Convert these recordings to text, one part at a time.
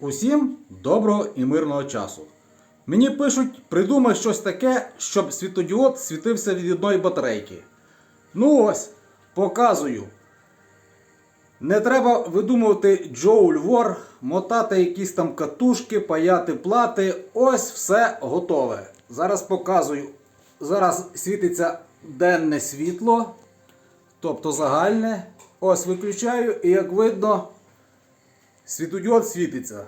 Усім доброго і мирного часу. Мені пишуть, придумай щось таке, щоб світодіод світився від одної батарейки. Ну ось, показую. Не треба видумувати Джоуль Вор, мотати якісь там катушки, паяти плати. Ось все готове. Зараз показую. Зараз світиться денне світло, тобто загальне. Ось виключаю, і як видно, світодіод світиться.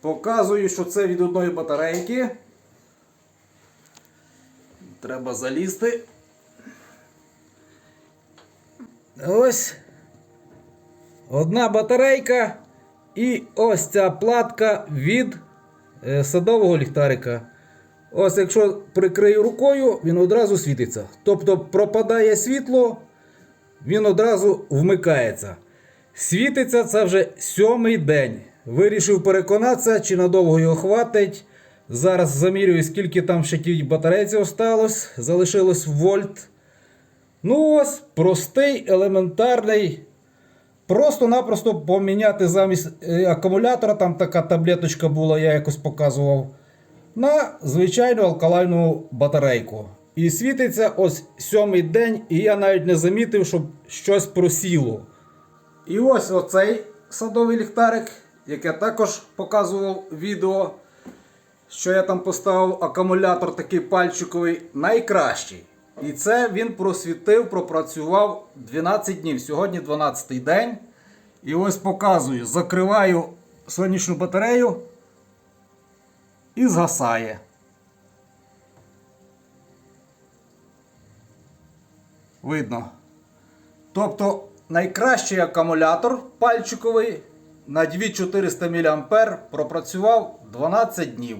Показую, що це від одної батарейки. Треба залізти. Ось. Одна батарейка і ось ця платка від е, садового ліхтарика. Ось якщо прикрию рукою, він одразу світиться. Тобто пропадає світло, він одразу вмикається. Світиться це вже сьомий день. Вирішив переконатися, чи надовго його хватить. Зараз замірюю, скільки там ще тій батарейці осталось. Залишилось вольт. Ну ось, простий, елементарний. Просто-напросто поміняти замість е, акумулятора, там така таблеточка була, я якось показував, на звичайну алкалайну батарейку. І світиться ось сьомий день, і я навіть не замітив, щоб щось просіло. І ось оцей садовий ліхтарик, як я також показував відео, що я там поставив акумулятор такий пальчиковий, найкращий. І це він просвітив, пропрацював 12 днів. Сьогодні 12 день. І ось показую, закриваю сонячну батарею і згасає. Видно. Тобто найкращий акумулятор пальчиковий на 2400 мА пропрацював 12 днів.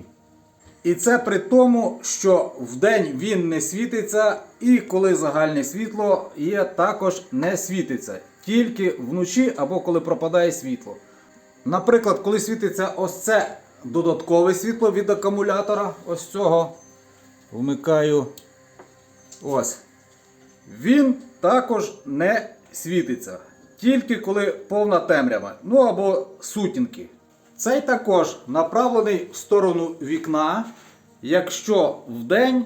І це при тому, що вдень він не світиться, і коли загальне світло є, також не світиться. Тільки вночі або коли пропадає світло. Наприклад, коли світиться ось це додаткове світло від акумулятора, ось цього, вмикаю. Ось. Він також не світиться. Тільки коли повна темрява. Ну або сутінки. Цей також направлений в сторону вікна. Якщо вдень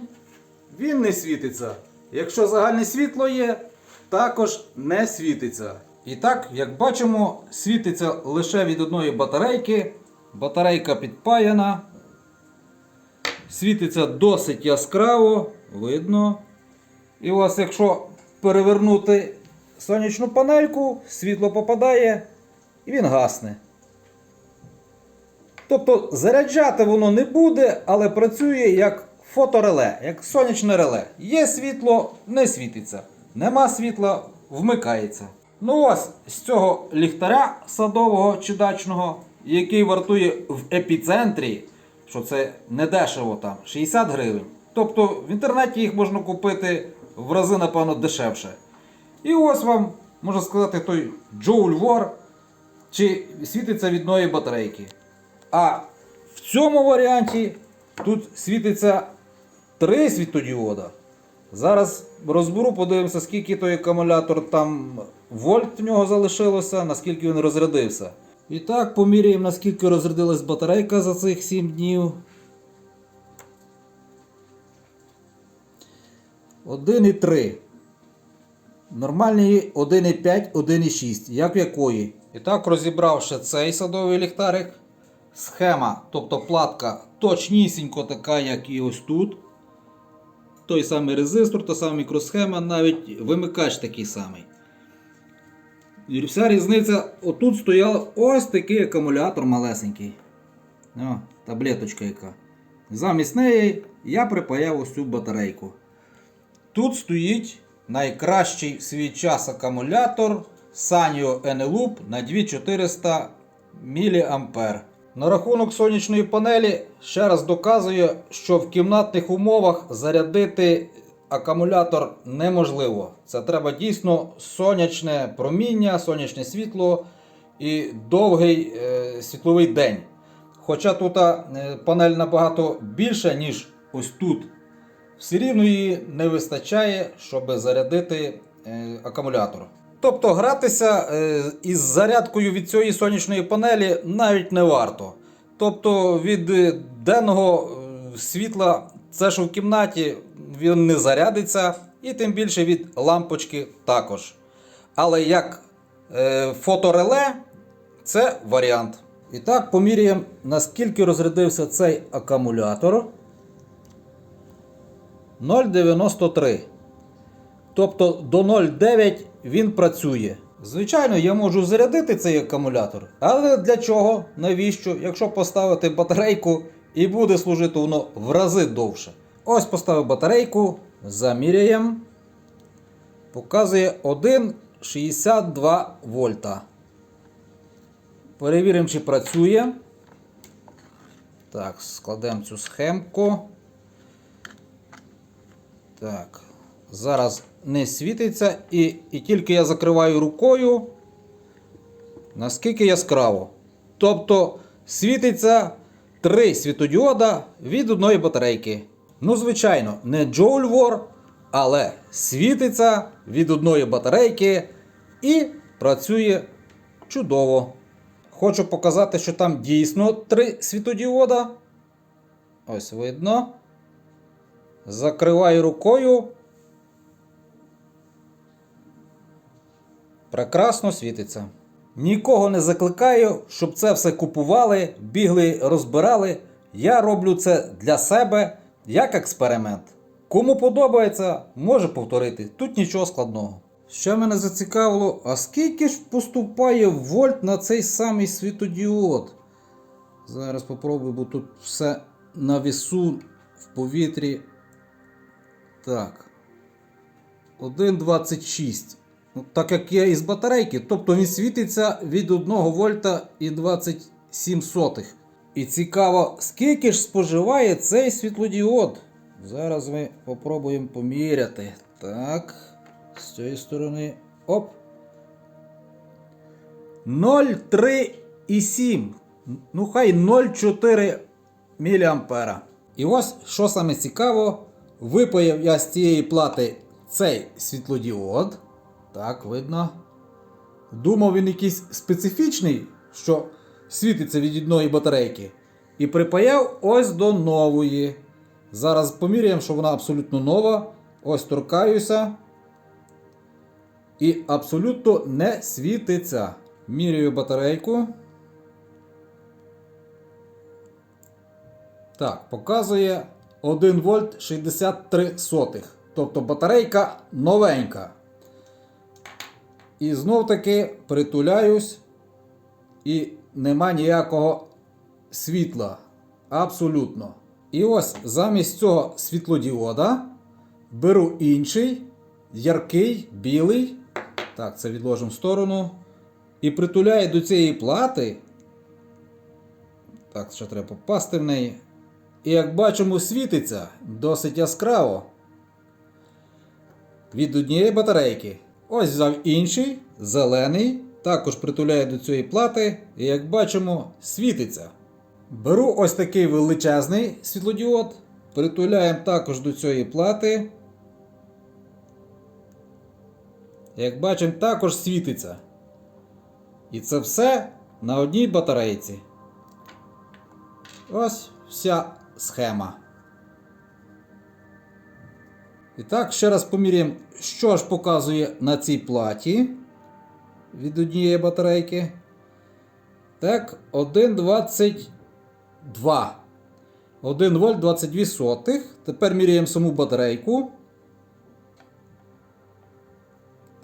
він не світиться. Якщо загальне світло є, також не світиться. І так, як бачимо, світиться лише від одної батарейки. Батарейка підпаяна. Світиться досить яскраво, видно. І вас, якщо перевернути сонячну панельку, світло попадає і він гасне. Тобто заряджати воно не буде, але працює як фотореле, як сонячне реле. Є світло, не світиться. Нема світла, вмикається. Ну ось з цього ліхтаря садового чи дачного, який вартує в епіцентрі, що це не дешево там, 60 гривень. Тобто в інтернеті їх можна купити в рази, напевно, дешевше. І ось вам, можна сказати, той Джоуль Вор, чи світиться від одної батарейки. А в цьому варіанті тут світиться три світодіода. Зараз розберу, подивимося, скільки той акумулятор там вольт в нього залишилося, наскільки він розрядився. І так, поміряємо, наскільки розрядилась батарейка за цих 7 днів. 1,3. Нормальний 1,5, 1,6. Як в якої? І так, розібравши цей садовий ліхтарик. Схема, тобто платка точнісінько така, як і ось тут. Той самий резистор, та сама мікросхема, навіть вимикач такий самий. І вся різниця, отут стояв ось такий акумулятор малесенький. О, таблеточка яка. Замість неї я припаяв ось цю батарейку. Тут стоїть найкращий в свій час акумулятор Sanyo Eneloop на 2400 мА. На рахунок сонячної панелі ще раз доказує, що в кімнатних умовах зарядити акумулятор неможливо. Це треба дійсно сонячне проміння, сонячне світло і довгий е, світловий день. Хоча тут е, панель набагато більша, ніж ось тут, все рівно її не вистачає, щоб зарядити е, акумулятор. Тобто гратися е, із зарядкою від цієї сонячної панелі навіть не варто. Тобто від е, денного світла, це що в кімнаті, він не зарядиться, і тим більше від лампочки також. Але як фотореле, це варіант. І так, поміряємо, наскільки розрядився цей акумулятор. 0,93. Тобто до 0,9 він працює. Звичайно, я можу зарядити цей акумулятор, але для чого? Навіщо? Якщо поставити батарейку і буде служити воно в рази довше. Ось поставив батарейку, заміряємо. Показує 1,62 вольта. Перевіримо, чи працює. Так, складемо цю схемку. Так. Зараз не світиться і, і тільки я закриваю рукою. Наскільки яскраво. Тобто світиться 3 світодіода від одної батарейки. Ну, звичайно, не Joule War, але світиться від одної батарейки і працює чудово. Хочу показати, що там дійсно 3 світодіода. Ось видно. Закриваю рукою. Прекрасно світиться. Нікого не закликаю, щоб це все купували, бігли, розбирали. Я роблю це для себе як експеримент. Кому подобається, може повторити. Тут нічого складного. Що мене зацікавило, а скільки ж поступає вольт на цей самий світодіод? Зараз попробую, бо тут все на весу в повітрі. Так. 1,26. Ну, так як я із батарейки, тобто він світиться від 1 вольта і 27 сотих. І цікаво, скільки ж споживає цей світлодіод. Зараз ми попробуємо поміряти. Так, з цієї сторони. Оп. 0,3,7. Ну, хай 0,4 мА. І ось, що саме цікаво, випаяв я з цієї плати цей світлодіод. Так, видно. Думав він якийсь специфічний, що світиться від одної батарейки. І припаяв ось до нової. Зараз поміряємо, що вона абсолютно нова. Ось торкаюся. І абсолютно не світиться. Міряю батарейку. Так, показує 1 вольт 63 сотих. Тобто батарейка новенька. І знов таки притуляюсь, і нема ніякого світла. Абсолютно. І ось замість цього світлодіода беру інший, яркий, білий. Так, це відложимо в сторону. І притуляю до цієї плати. Так, ще треба попасти в неї. І як бачимо, світиться досить яскраво. Від однієї батарейки. Ось взяв інший, зелений, також притуляю до цієї плати, і як бачимо, світиться. Беру ось такий величезний світлодіод, притуляємо також до цієї плати. Як бачимо, також світиться. І це все на одній батарейці. Ось вся схема. І так, ще раз поміряємо, що ж показує на цій платі від однієї батарейки. Так, 1,22. 1 вольт 22 сотих. Тепер міряємо саму батарейку.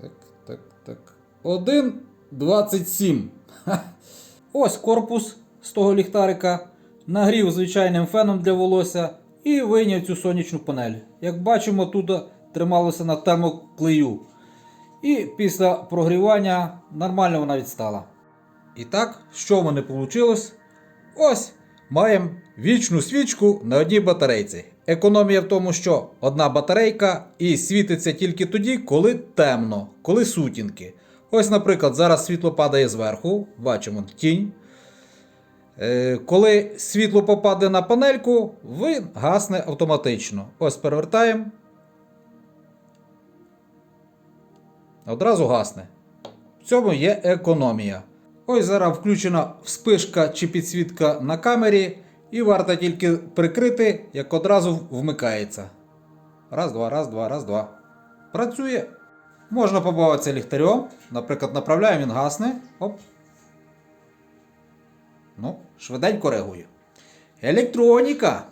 Так, так, так. 1,27. Ха. Ось корпус з того ліхтарика. Нагрів звичайним феном для волосся і вийняв цю сонячну панель. Як бачимо, тут трималося на термоклею. І після прогрівання нормально вона відстала. І так, що в мене вийшло? Ось маємо вічну свічку на одній батарейці. Економія в тому, що одна батарейка і світиться тільки тоді, коли темно, коли сутінки. Ось, наприклад, зараз світло падає зверху, бачимо тінь. Е, Коли світло попаде на панельку, він гасне автоматично. Ось перевертаємо. Одразу гасне. В цьому є економія. Ось зараз включена вспишка чи підсвітка на камері, і варто тільки прикрити, як одразу вмикається. Раз, два, раз, два, раз, два. Працює. Можна побавитися ліхтарем. Наприклад, направляємо, він гасне. Оп. Ну, швиденько реагує. Електроніка.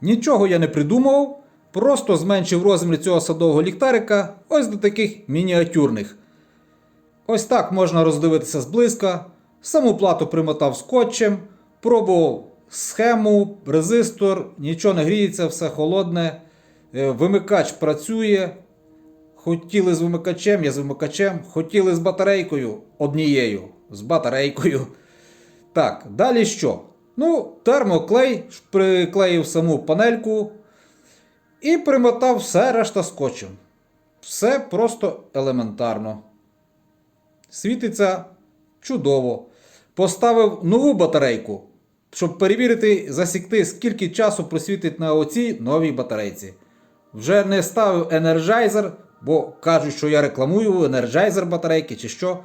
Нічого я не придумував. Просто зменшив розмір цього садового ліхтарика ось до таких мініатюрних. Ось так можна роздивитися зблизька. Саму плату примотав скотчем, пробував схему, резистор, нічого не гріється, все холодне. Е, Вимикач працює. Хотіли з вимикачем, я з вимикачем. Хотіли з батарейкою однією. З батарейкою. Так, далі що? Ну, термоклей приклеїв саму панельку і примотав все решта скотчем. Все просто елементарно. Світиться чудово. Поставив нову батарейку, щоб перевірити, засікти, скільки часу просвітить на оцій новій батарейці. Вже не ставив енерджайзер, бо кажуть, що я рекламую енерджайзер батарейки чи що.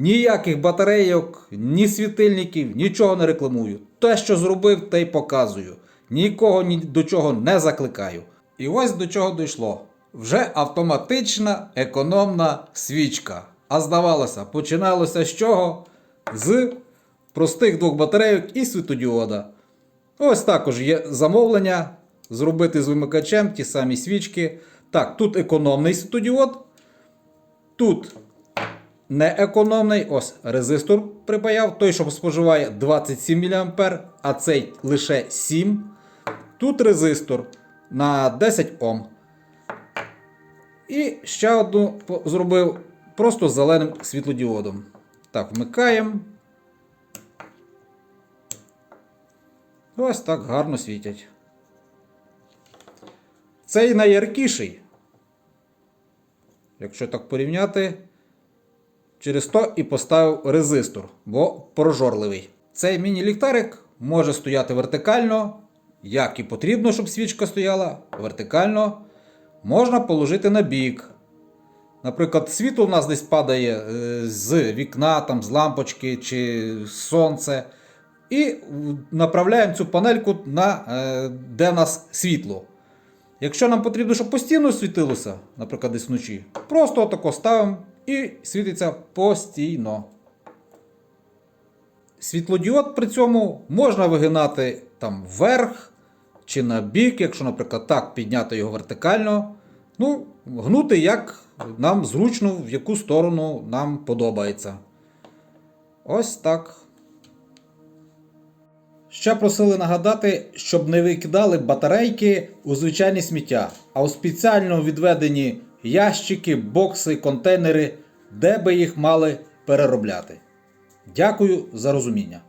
Ніяких батарейок, ні світильників, нічого не рекламую. Те, що зробив, те й показую. Нікого ні до чого не закликаю. І ось до чого дійшло. Вже автоматична економна свічка. А здавалося, починалося з чого? З простих двох батарейок і світодіода. Ось також є замовлення зробити з вимикачем ті самі свічки. Так, тут економний світодіод. Тут не економний. Ось резистор припаяв. Той, що споживає 27 мА, а цей лише 7. Тут резистор на 10 Ом. І ще одну зробив просто зеленим світлодіодом. Так, вмикаємо. Ось так гарно світять. Цей найяркіший. Якщо так порівняти, через то і поставив резистор, бо прожорливий. Цей міні-ліхтарик може стояти вертикально, як і потрібно, щоб свічка стояла вертикально. Можна положити на бік. Наприклад, світло у нас десь падає е, з вікна, там, з лампочки чи сонце. І направляємо цю панельку на е, де в нас світло. Якщо нам потрібно, щоб постійно світилося, наприклад, десь вночі, просто отако ставимо і світиться постійно. Світлодіод при цьому можна вигинати там вверх чи на бік, якщо, наприклад, так підняти його вертикально. Ну, гнути як нам зручно, в яку сторону нам подобається. Ось так. Ще просили нагадати, щоб не викидали батарейки у звичайні сміття, а у спеціально відведені ящики, бокси, контейнери, де би їх мали переробляти. Дякую за розуміння.